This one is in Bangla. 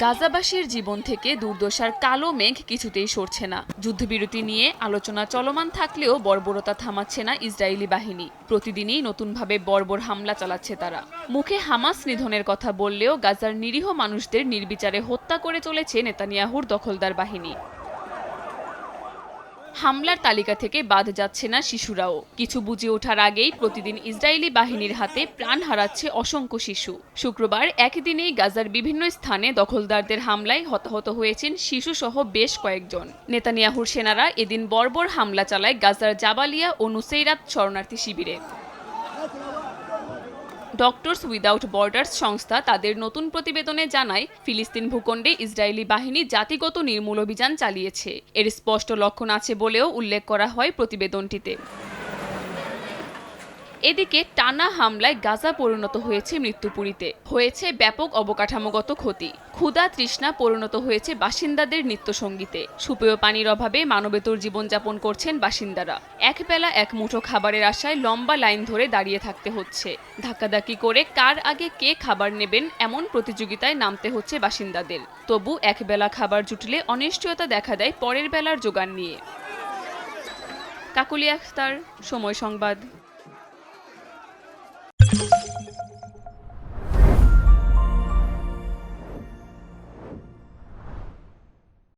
গাজাবাসীর জীবন থেকে দুর্দশার কালো মেঘ কিছুতেই সরছে না। যুদ্ধবিরতি নিয়ে আলোচনা চলমান থাকলেও বর্বরতা থামাচ্ছে না ইসরায়েলি বাহিনী। প্রতিদিনই নতুনভাবে বর্বর হামলা চালাচ্ছে তারা। মুখে হামাস নিধনের কথা বললেও গাজার নিরীহ মানুষদের নির্বিচারে হত্যা করে চলেছে নেতানিয়াহুর দখলদার বাহিনী। হামলার তালিকা থেকে বাদ যাচ্ছে না শিশুরাও। কিছু বুঝে ওঠার আগেই প্রতিদিন ইসরায়েলি বাহিনীর হাতে প্রাণ হারাচ্ছে অসংখ্য শিশু। শুক্রবার একদিনেই গাজার বিভিন্ন স্থানে দখলদারদের হামলায় হতাহত হয়েছেন শিশুসহ বেশ কয়েকজন। নেতানিয়াহুর সেনারা এদিন বর্বর হামলা চালায় গাজার জাবালিয়া ও নুসেইরাত শরণার্থী শিবিরে। ডক্টরস উইদাউট বর্ডার্স সংস্থা তাদের নতুন প্রতিবেদনে জানায়, ফিলিস্তিন ভূখণ্ডে ইসরায়েলি বাহিনী জাতিগত নির্মূল অভিযান চালিয়েছে। এর স্পষ্ট লক্ষণ আছে বলেও উল্লেখ করা হয় প্রতিবেদনটিতে। এদিকে টানা হামলায় গাজা পরিণত হয়েছে মৃত্যুপুরীতে। হয়েছে ব্যাপক অবকাঠামোগত ক্ষতি। ক্ষুধা তৃষ্ণা পরিণত হয়েছে বাসিন্দাদের নিত্যসঙ্গীতে। সুপেয় পানির অভাবে মানবেতর জীবনযাপন করছেন বাসিন্দারা। একবেলা এক মুঠো খাবারের আশায় লম্বা লাইন ধরে দাঁড়িয়ে থাকতে হচ্ছে। ধাক্কাধাক্কি করে কার আগে কে খাবার নেবেন এমন প্রতিযোগিতায় নামতে হচ্ছে বাসিন্দাদের। তবু একবেলা খাবার জুটলে অনিশ্চয়তা দেখা দেয় পরের বেলার জোগান নিয়ে। কাকুলি আখতার, সময় সংবাদ।